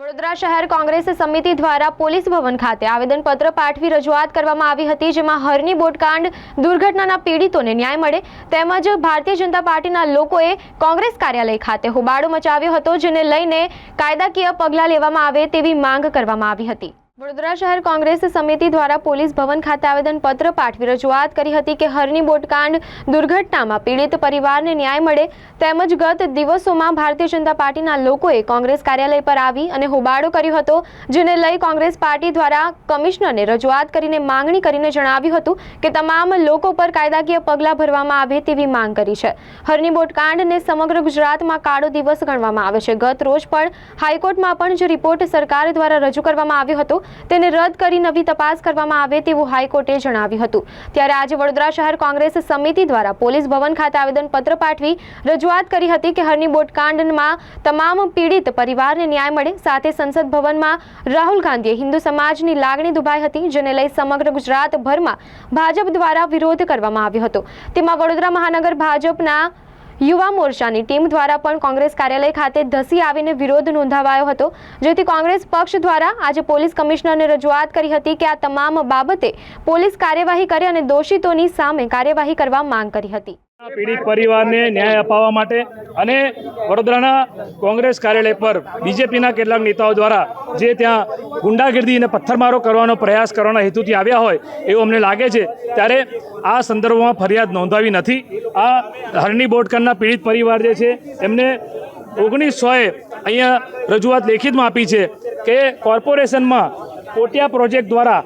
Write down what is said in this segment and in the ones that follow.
વડોદરા શહેર કોંગ્રેસ સમિતિ દ્વારા પોલીસ ભવન ખાતે આવેદનપત્ર પાઠવી રજૂઆત કરવામાં આવી હતી, જેમાં હરની બોટકાંડ, દુર્ઘટનાના પીડિતોને ન્યાય મળે તેમજ ભારતીય જનતા પાર્ટીના લોકોએ કોંગ્રેસ કાર્યાલય ખાતે હોબાળો મચાવ્યો હતો, જેને લઈને કાયદાકીય પગલાં લેવામાં આવે તેવી માંગ કરવામાં આવી હતી. વડોદરા શહેર કોંગ્રેસ સમિતિ દ્વારા પોલીસ ભવન ખાતે આવેદનપત્ર પાઠવી રજૂઆત કરી હતી કે હરની બોટકાંડ દુર્ઘટનામાં પીડિત પરિવારને ન્યાય મળે તેમજ ગત દિવસોમાં ભારતીય જનતા પાર્ટીના લોકોએ કોંગ્રેસ કાર્યાલય પર આવી અને હોબાળો કર્યો હતો, જેને લઈ કોંગ્રેસ પાર્ટી દ્વારા કમિશનરને રજૂઆત કરીને માંગણી કરીને જણાવ્યું હતું કે તમામ લોકો પર કાયદાકીય પગલાં ભરવામાં આવે તેવી માંગ કરી છે. હરની બોટકાંડને સમગ્ર ગુજરાતમાં કાળો દિવસ ગણવામાં આવે છે. ગત રોજ પણ હાઈકોર્ટમાં પણ જે રિપોર્ટ સરકાર દ્વારા રજૂ કરવામાં આવ્યો હતો તેને રદ કરી નવી તપાસ કરવામાં આવે તેવું હાઈકોર્ટે જણાવ્યું હતું. ત્યારે આજે વડોદરા શહેર કોંગ્રેસ સમિતિ દ્વારા પોલીસ ભવન ખાતે આવેદનપત્ર પાઠવી રજૂઆત કરી હતી કે હરની બોટકાંડમાં તમામ પીડિત પરિવારને ન્યાય મળે. સાથે સંસદ ભવનમાં રાહુલ ગાંધીએ હિન્દુ સમાજની લાગણી દુભાઈ હતી, જેને લઈ સમગ્ર ગુજરાતભરમાં ભાજપ દ્વારા વિરોધ કરવામાં આવ્યો હતો. તેમાં વડોદરા મહાનગર ભાજપના યુવા મોરચાની ટીમ દ્વારા પણ કોંગ્રેસ કાર્યાલય ખાતે ધસી આવીને વિરોધ નોંધાવાયો હતો, જેથી કોંગ્રેસ પક્ષ દ્વારા આજે પોલીસ કમિશનરને રજૂઆત કરી હતી કે આ તમામ બાબતે પોલીસ કાર્યવાહી કરે અને દોષિતોની સામે કાર્યવાહી કરવા માંગ કરી હતી. પીડિત પરિવારને ન્યાય અપાવવા માટે અને વડોદરાના કોંગ્રેસ કાર્યાલય પર બીજેપીના કેટલાક નેતાઓ દ્વારા જે ત્યાં ગુંડાગીર્દી અને પથ્થરમારો કરવાનો પ્રયાસ કરવાના હેતુથી આવ્યા હોય, એવું અમને લાગે છે. ત્યારે આ સંદર્ભમાં ફરિયાદ નોંધાવી નથી. આ હરણી બોટકરના પીડિત પરિવાર જે છે, એમને ઓગણીસોએ અહીંયા રજૂઆત લેખિતમાં આપી છે કે કોર્પોરેશનમાં કોટિયા પ્રોજેક્ટ દ્વારા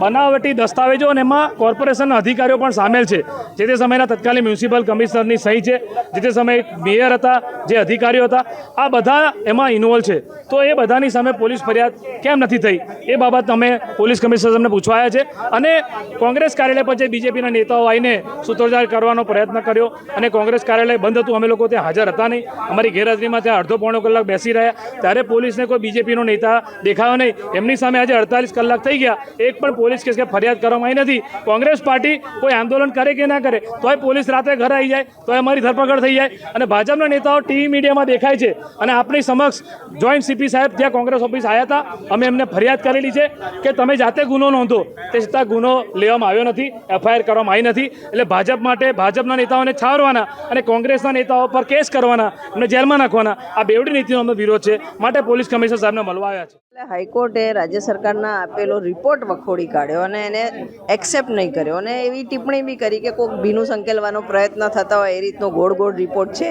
બનાવટી દસ્તાવેજો અને એમાં કોર્પોરેશનના અધિકારીઓ પણ સામેલ છે. જે તે સમયના તત્કાલીન મ્યુનિસિપલ કમિશનરની સહી છે. જે તે સમયે મેયર હતા, જે અધિકારીઓ હતા, આ બધા એમાં ઇન્વોલ્વ છે. તો એ બધાની સામે પોલીસ ફરિયાદ કેમ નથી થઈ? એ બાબત અમે પોલીસ કમિશનરને પૂછવાયા છે. અને કોંગ્રેસ કાર્યાલય પર જે બીજેપીના નેતાઓ આવીને સૂત્રોચ્ચાર કરવાનો પ્રયત્ન કર્યો અને કોંગ્રેસ કાર્યાલય બંધ હતું, અમે લોકો ત્યાં હાજર હતા નહીં. અમારી ગેરહાજરીમાં ત્યાં અડધો પોણો કલાક બેસી રહ્યા. ત્યારે પોલીસને કોઈ બીજેપીનો નેતા દેખાયો નહીં. એમની સામે આજે અડતાલીસ કલાક થઈ ગયા. એક પણ પોલીસ કેસ કે ફરિયાદ કરવામાં આવી નથી. કોંગ્રેસ પાર્ટી કોઈ આંદોલન કરે કે ના કરે, તોય પોલીસ રાત્રે ઘરે આવી જાય, તોય અમારી ધરપકડ થઈ જાય. અને ભાજપના નેતાઓ ટીવી મીડિયામાં દેખાય છે અને આપણી સમક્ષ જોઈન્ટ સીપી સાહેબ ત્યાં કોંગ્રેસ ઓફિસ આવ્યા હતા, અમે એમને ફરિયાદ કરેલી છે કે તમે જાતે ગુનો નોંધો. તે છતાં ગુનો લેવામાં આવ્યો નથી, એફઆઈઆર કરવામાં આવી નથી. એટલે ભાજપ માટે ભાજપના નેતાઓને છાવરવાના અને કોંગ્રેસના નેતાઓ પર કેસ કરવાના અને જેલમાં નાખવાના આ બેવડી નીતિનો અમે વિરોધ છે. માટે પોલીસ કમિશનર સાહેબને મળવા આવ્યા છે. હાઈકોર્ટે રાજ્ય સરકારના આપેલો રિપોર્ટ વખોડી કાઢ્યો અને એને એક્સેપ્ટ નહીં કર્યો. અને એવી ટિપ્પણી બી કરી કે કોઈક ભીનું સંકેલવાનો પ્રયત્ન થતા હોય એ રીતનો ગોળ ગોળ રિપોર્ટ છે.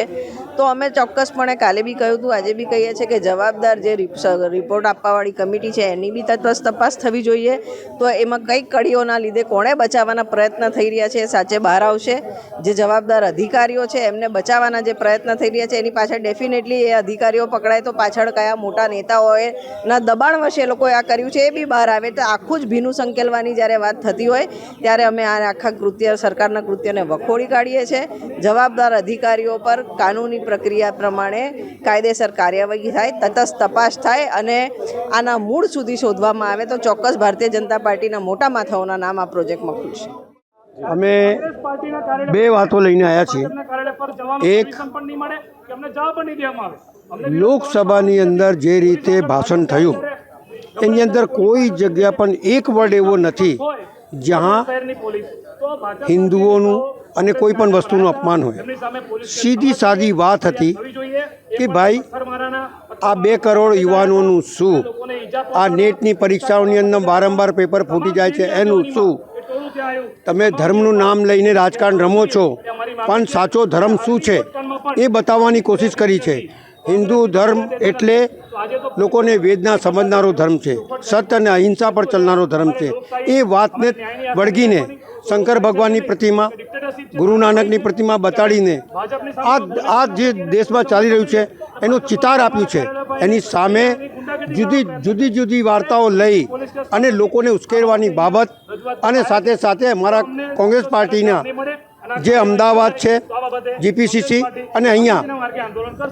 તો અમે ચોક્કસપણે કાલે બી કહ્યું હતું, આજે બી કહીએ છીએ કે જવાબદાર જે રિપોર્ટ આપવાવાળી કમિટી છે, એની બી તટસ્થ તપાસ થવી જોઈએ. તો એમાં કઈ કડીઓના લીધે કોણે બચાવવાના પ્રયત્ન થઈ રહ્યા છે એ સાચે બહાર આવશે. જે જવાબદાર અધિકારીઓ છે, એમને બચાવવાના જે પ્રયત્ન થઈ રહ્યા છે, એની પાછળ ડેફિનેટલી એ અધિકારીઓ પકડાય તો પાછળ કયા મોટા નેતાઓએ ના દબાણ વશે એ લોકોએ આ કર્યું છે, એ બી બહાર આવે. તો આખું જ ભીનું સંકેલવાની જ્યારે વાત થતી હોય, ત્યારે અમે આ આખા કૃત્ય, સરકારના કૃત્યને વખોડી કાઢીએ છીએ. જવાબદાર અધિકારીઓ પર કાનૂની પ્રક્રિયા પ્રમાણે કાયદેસર કાર્યવાહી થાય, તટસ્થ તપાસ થાય અને આના મૂળ સુધી શોધવામાં આવે તો ચોક્કસ ભારતીય જનતા પાર્ટીના મોટા માથાઓના નામ આ પ્રોજેક્ટમાં ખુલશે. અમે બે વાતો લઈને આવ્યા છીએ. એક, લોકસભાની અંદર જે રીતે ભાષણ થયું એની અંદર કોઈ જગ્યા પણ એક વર્ડ એવો નથી જ્યાં હિન્દુઓનું અને કોઈ પણ વસ્તુનું અપમાન હોય. સીધી સાદી વાત હતી કે ભાઈ, આ બે કરોડ યુવાનોનું શું? આ નેટની પરીક્ષાઓની અંદર વારંવાર પેપર ફૂટી જાય છે, એનું શું? તમે ધર્મનું નામ લઈને રાજકારણ રમો છો, પણ સાચો ધર્મ શું છે? એ બતાવવાની કોશિશ કરી છે. હિન્દુ ધર્મ એટલે લોકોને વેદના સમજનારો ધર્મ છે સત્ય અને અહિંસા પર ચલનારો ધર્મ છે. એ વાતને વળગીને શંકર ભગવાનની પ્રતિમા, ગુરુ નાનકની પ્રતિમા બતાડીને આ આ જે દેશમાં ચાલી રહ્યું છે, એનું ચિતાર આપ્યું છે. એની સામે જુદી જુદી જુદી વાર્તાઓ લઈ અને લોકોને ઉશ્કેરવાની બાબત અને સાથે સાથે અમારા કોંગ્રેસ પાર્ટીના જે અમદાવાદ છે, જીપીસીસી અને અહીંયા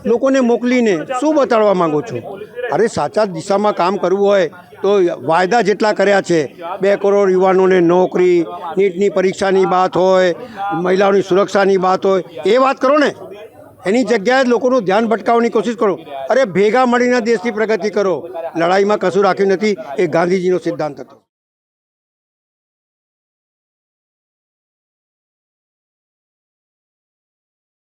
લોકોને મોકલીને શું બતાડવા માગો છો? અરે સાચા દિશામાં કામ કરવું હોય તો વાયદા જેટલા કર્યા છે, બે કરોડ યુવાનોને નોકરી, નીટની પરીક્ષાની વાત હોય, મહિલાઓની સુરક્ષાની વાત હોય, એ વાત કરો ને. એની જગ્યાએ લોકોનું ધ્યાન ભટકાવવાની કોશિશ કરો. અરે ભેગા મળીને દેશની પ્રગતિ કરો. લડાઈમાં કશું રાખ્યું નથી, એ ગાંધીજીનો સિદ્ધાંત હતો.